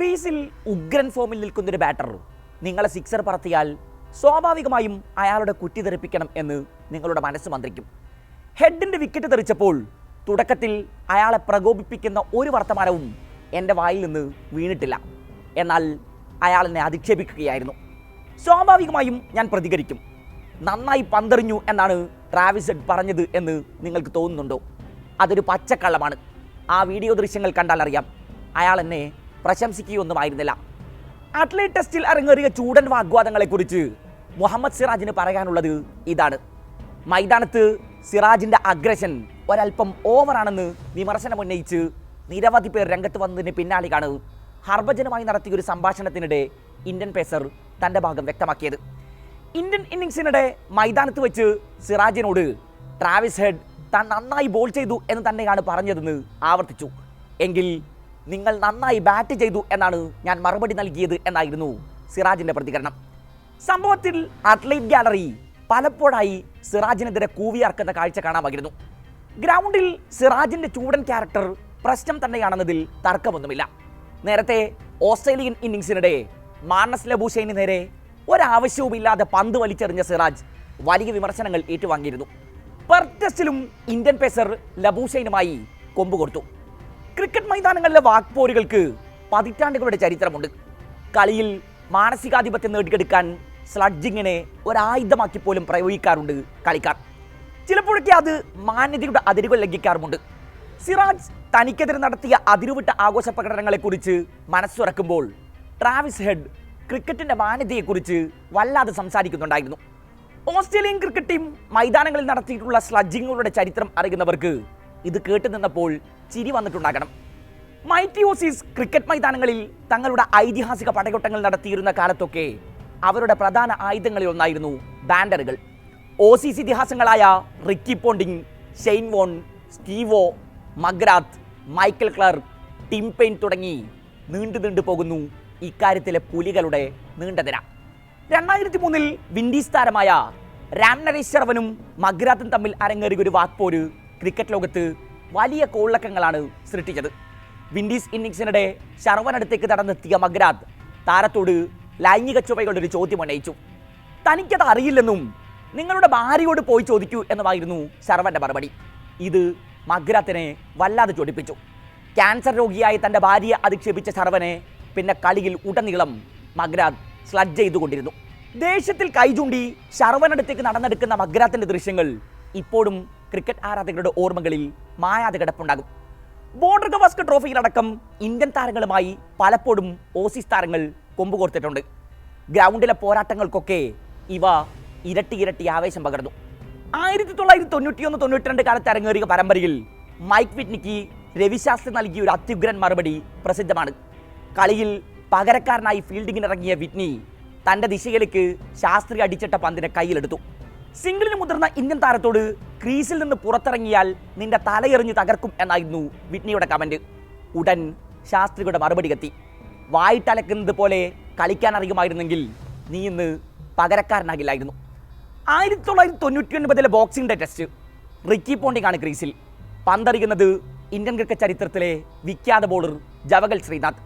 ക്രീസിൽ ഉഗ്രൻ ഫോമിൽ നിൽക്കുന്നൊരു ബാറ്റർ നിങ്ങളെ സിക്സർ പറത്തിയാൽ സ്വാഭാവികമായും അയാളുടെ കുറ്റി തെറിപ്പിക്കണം എന്ന് നിങ്ങളുടെ മനസ്സ് മന്ത്രിക്കും. ഹെഡിന്റെ വിക്കറ്റ് തെറിച്ചപ്പോൾ തുടക്കത്തിൽ അയാളെ പ്രകോപിപ്പിക്കുന്ന ഒരു വർത്തമാനവും എന്റെ വായിൽ നിന്ന് വീണിട്ടില്ല. എന്നാൽ അയാൾ എന്നെ അധിക്ഷേപിക്കുകയായിരുന്നു. സ്വാഭാവികമായും ഞാൻ പ്രതികരിക്കും. നന്നായി പന്തെറിഞ്ഞു എന്നാണ് ട്രാവിസ് പറഞ്ഞത് എന്ന് നിങ്ങൾക്ക് തോന്നുന്നുണ്ടോ? അതൊരു പച്ചക്കള്ളമാണ്. ആ വീഡിയോ ദൃശ്യങ്ങൾ കണ്ടാൽ അറിയാം. അയാൾ എന്നെ പ്രശംസിക്കുകയൊന്നുമായിരുന്നില്ല. അത്ലറ്റ് ടെസ്റ്റിൽ അരങ്ങേറിയ ചൂടൻ വാഗ്വാദങ്ങളെക്കുറിച്ച് മുഹമ്മദ് സിറാജിന് പറയാനുള്ളത് ഇതാണ്. മൈതാനത്ത് സിറാജിന്റെ അഗ്രഷൻ ഒരല്പം ഓവറാണെന്ന് വിമർശനം ഉന്നയിച്ച് നിരവധി പേർ രംഗത്ത് വന്നതിന് പിന്നാലെയാണ് ഹർഭജനുമായി നടത്തിയ ഒരു സംഭാഷണത്തിനിടെ ഇന്ത്യൻ പേസർ തന്റെ ഭാഗം വ്യക്തമാക്കിയത്. ഇന്ത്യൻ ഇന്നിങ്സിനിടെ മൈതാനത്ത് വെച്ച് സിറാജിനോട് ട്രാവിസ് ഹെഡ് താൻ നന്നായി ബോൾ ചെയ്തു എന്ന് തന്നെയാണ് പറഞ്ഞതെന്ന് ആവർത്തിച്ചു. എങ്കിൽ നിങ്ങൾ നന്നായി ബാറ്റ് ചെയ്തു എന്നാണ് ഞാൻ മറുപടി നൽകിയത് എന്നായിരുന്നു സിറാജിന്റെ പ്രതികരണം. സംഭവത്തിൽ അത്ലറ്റ് ഗാലറി പലപ്പോഴായി സിറാജിനെതിരെ കൂവിയാർക്കുന്ന കാഴ്ച കാണാമായിരുന്നു. ഗ്രൗണ്ടിൽ സിറാജിന്റെ ചൂടൻ ക്യാരക്ടർ പ്രശ്നം തന്നെയാണെന്നതിൽ തർക്കമൊന്നുമില്ല. നേരത്തെ ഓസ്ട്രേലിയൻ ഇന്നിങ്സിനിടെ മാർണസ് ലബൂഷേന് നേരെ ഒരാവശ്യവുമില്ലാതെ പന്ത് വലിച്ചെറിഞ്ഞ സിറാജ് വലിയ വിമർശനങ്ങൾ ഏറ്റുവാങ്ങിയിരുന്നു. പെർ ടെസ്റ്റിലും ഇന്ത്യൻ പേസർ ലബൂഷൈനുമായി കൊമ്പ് കൊടുത്തു ക്രിക്കറ്റ് മൈതാനങ്ങളിലെ വാക്പോരുകൾക്ക് പതിറ്റാണ്ടുകളുടെ ചരിത്രമുണ്ട്. കളിയിൽ മാനസികാധിപത്യം നേടിയെടുക്കാൻ സ്ലഡ്ജിങ്ങിനെ ഒരായുധമാക്കി പോലും പ്രയോഗിക്കാറുണ്ട് കളിക്കാർ. ചിലപ്പോഴൊക്കെ അത് മാന്യതയുടെ അതിരുകൾ ലംഘിക്കാറുമുണ്ട്. സിറാജ് തനിക്കെതിരെ നടത്തിയ അതിരുവിട്ട ആഘോഷ പ്രകടനങ്ങളെക്കുറിച്ച് മനസ്സുറക്കുമ്പോൾ ട്രാവിസ് ഹെഡ് ക്രിക്കറ്റിന്റെ മാന്യതയെക്കുറിച്ച് വല്ലാതെ സംസാരിക്കുന്നുണ്ടായിരുന്നു. ഓസ്ട്രേലിയൻ ക്രിക്കറ്റ് ടീം മൈതാനങ്ങളിൽ നടത്തിയിട്ടുള്ള സ്ലഡ്ജിങ്ങുകളുടെ ചരിത്രം അറിയുന്നവർക്ക് ഇത് കേട്ടു നിന്നപ്പോൾ ചിരി വന്നിട്ടുണ്ടാകണം. മൈറ്റിയോസിസ് ക്രിക്കറ്റ് മൈതാനങ്ങളിൽ തങ്ങളുടെ ഐതിഹാസിക പടയോട്ടങ്ങൾ നടത്തിയിരുന്ന കാലത്തൊക്കെ അവരുടെ പ്രധാന ആയുധങ്ങളിൽ ഒന്നായിരുന്നു ബാൻഡറുകൾ. Aussies ഇതിഹാസങ്ങളായ Ricky Ponting Shane Warne Stevo McGrath Michael Clarke Tim Paine തുടങ്ങി നീണ്ടു നീണ്ടു പോകുന്നു ഇക്കാര്യത്തിലെ പുലികളുടെ നീണ്ട നിര. രണ്ടായിരത്തി മൂന്നിൽ വിൻഡീസ് താരമായ രാംനരേശ്വരവനും മഗ്രാത്തും തമ്മിൽ അരങ്ങേറിയ ഒരു വാക്പോര് ക്രിക്കറ്റ് ലോകത്ത് വലിയ കോളക്കങ്ങളാണ് സൃഷ്ടിച്ചത്. വിൻഡീസ് ഇന്നിങ്സിനിടെ ശർവനടുത്തേക്ക് നടന്നെത്തിയ മഗ്രാത്ത് താരത്തോട് ലൈംഗിക ചുവകളുടെ ഒരു ചോദ്യം ഉന്നയിച്ചു. തനിക്കത് അറിയില്ലെന്നും നിങ്ങളുടെ ഭാര്യയോട് പോയി ചോദിക്കൂ എന്നുമായിരുന്നു ശർവന്റെ മറുപടി. ഇത് മഗ്രാത്തിനെ വല്ലാതെ ചൊടിപ്പിച്ചു. ക്യാൻസർ രോഗിയായി തന്റെ ഭാര്യയെ അധിക്ഷേപിച്ച ശർവനെ പിന്നെ കളിയിൽ ഉടനീളം മഗ്രാത്ത് സ്ലഡ് ചെയ്തുകൊണ്ടിരുന്നു. ദേഷ്യത്തിൽ കൈചൂണ്ടി ശർവനടുത്തേക്ക് നടന്നെടുക്കുന്ന മഗ്രാത്തിന്റെ ദൃശ്യങ്ങൾ ഇപ്പോഴും ക്രിക്കറ്റ് ആരാധകരുടെ ഓർമ്മകളിൽ മായാതെ കിടപ്പുണ്ടാകും. ബോർഡർ ഗവാസ്കർ ട്രോഫിയിലടക്കം ഇന്ത്യൻ താരങ്ങളുമായി പലപ്പോഴും ഓസീസ് താരങ്ങൾ കൊമ്പ് കോർത്തിട്ടുണ്ട്. ഗ്രൗണ്ടിലെ പോരാട്ടങ്ങൾക്കൊക്കെ ഇവ ഇരട്ടി ഇരട്ടി ആവേശം പകർന്നു. ആയിരത്തി തൊള്ളായിരത്തി തൊണ്ണൂറ്റിയൊന്ന് തൊണ്ണൂറ്റിരണ്ട് കാലത്ത് അരങ്ങേറിയ പരമ്പരയിൽ മൈക്ക് വിറ്റ്നിക്ക് രവിശാസ്ത്രി നൽകിയ ഒരു അത്യുഗ്രൻ മറുപടി പ്രസിദ്ധമാണ്. കളിയിൽ പകരക്കാരനായി ഫീൽഡിങ്ങിനിറങ്ങിയ വിറ്റ്നി തന്റെ ദിശയിലേക്ക് ശാസ്ത്രി അടിച്ചിട്ട പന്തിനെ കയ്യിലെടുത്തു. സിംഗിളിന് മുതിർന്ന ഇന്ത്യൻ താരത്തോട് ക്രീസിൽ നിന്ന് പുറത്തിറങ്ങിയാൽ നിന്റെ തലയെറിഞ്ഞ് തകർക്കും എന്നായിരുന്നു വിറ്റ്നിയുടെ കമന്റ് ഉടൻ ശാസ്ത്രിയുടെ മറുപടി എത്തി വായിട്ടലക്കുന്നത് പോലെ കളിക്കാൻ അറിയുമായിരുന്നെങ്കിൽ നീ ഇന്ന് പകരക്കാരനാകില്ലായിരുന്നു. ആയിരത്തി തൊള്ളായിരത്തി തൊണ്ണൂറ്റി ഒൻപതിലെ ഡേ ടെസ്റ്റ് റിക്കി പോണ്ടിങ്ങാണ് ക്രീസിൽ. പന്തറിയുന്നത് ഇന്ത്യൻ ക്രിക്കറ്റ് ചരിത്രത്തിലെ വിഖ്യാത ബോളർ ജവഗൽ ശ്രീനാഥ്.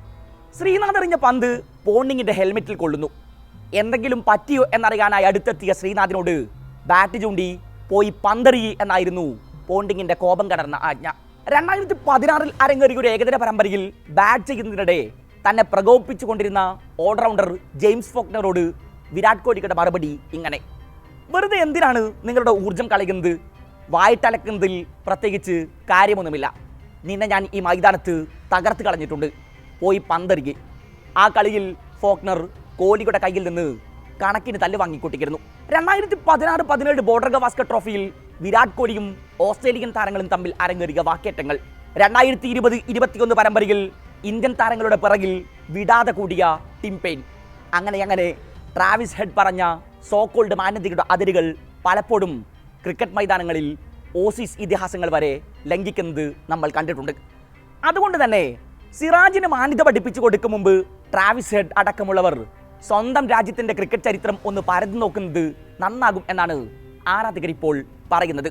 ശ്രീനാഥ് എറിഞ്ഞ പന്ത് പോണ്ടിങ്ങിന്റെ ഹെൽമെറ്റിൽ കൊള്ളുന്നു. എന്തെങ്കിലും പറ്റിയോ എന്നറിയാനായി അടുത്തെത്തിയ ശ്രീനാഥിനോട് ബാറ്റ് ചൂണ്ടി പോയി പന്തെറിയി എന്നായിരുന്നു പോണ്ടിങ്ങിന്റെ കോപം കടർന്ന ആജ്ഞ. രണ്ടായിരത്തി പതിനാറിൽ അരങ്ങേറിയ ഒരു ഏകദിന പരമ്പരയിൽ ബാറ്റ് ചെയ്യുന്നതിനിടെ തന്നെ പ്രകോപിപ്പിച്ചുകൊണ്ടിരുന്ന ഓൾറൗണ്ടർ ജെയിംസ് ഫോക്നറോട് വിരാട് കോഹ്ലിയുടെ മറുപടി ഇങ്ങനെ. വെറുതെ എന്തിനാണ് നിങ്ങളുടെ ഊർജം കളയുന്നത്? വായിട്ടലക്കുന്നതിൽ പ്രത്യേകിച്ച് കാര്യമൊന്നുമില്ല. നിന്നെ ഞാൻ ഈ മൈതാനത്ത് തകർത്ത് കളഞ്ഞിട്ടുണ്ട്. പോയി പന്തറികെ ആ കളിയിൽ ഫോക്നർ കോഹ്ലിയുടെ കയ്യിൽ നിന്ന് കണക്കിന് തല്ല് വാങ്ങിക്കൂട്ടിക്കിരുന്നു. രണ്ടായിരത്തി പതിനാറ് പതിനേഴ് ബോർഡർ ഗവാസ്കർ ട്രോഫിയിൽ വിരാട് കോഹ്ലിയും ഓസ്ട്രേലിയൻ താരങ്ങളും തമ്മിൽ അരങ്ങേറിയ വാക്കേറ്റങ്ങൾ. രണ്ടായിരത്തി ഇരുപത് ഇരുപത്തിയൊന്ന് പരമ്പരയിൽ ഇന്ത്യൻ താരങ്ങളുടെ പിറകിൽ വിടാതെ കൂടിയ ടിം പെയിൻ. അങ്ങനെ അങ്ങനെ ട്രാവിസ് ഹെഡ് പറഞ്ഞ സോക്കോൾഡ് മാന്യതയുടെ അതിരുകൾ പലപ്പോഴും ക്രിക്കറ്റ് മൈതാനങ്ങളിൽ ഓസീസ് ഇതിഹാസങ്ങൾ വരെ ലംഘിക്കുന്നത് നമ്മൾ കണ്ടിട്ടുണ്ട്. അതുകൊണ്ട് തന്നെ സിറാജിന് മാന്യത പഠിപ്പിച്ചു കൊടുക്കും മുമ്പ് ട്രാവിസ് ഹെഡ് അടക്കമുള്ളവർ സ്വന്തം രാജ്യത്തിന്റെ ക്രിക്കറ്റ് ചരിത്രം ഒന്ന് പരന്നു നോക്കുന്നത് നന്നാകും എന്നാണ് ആരാധകർ ഇപ്പോൾ പറയുന്നത്.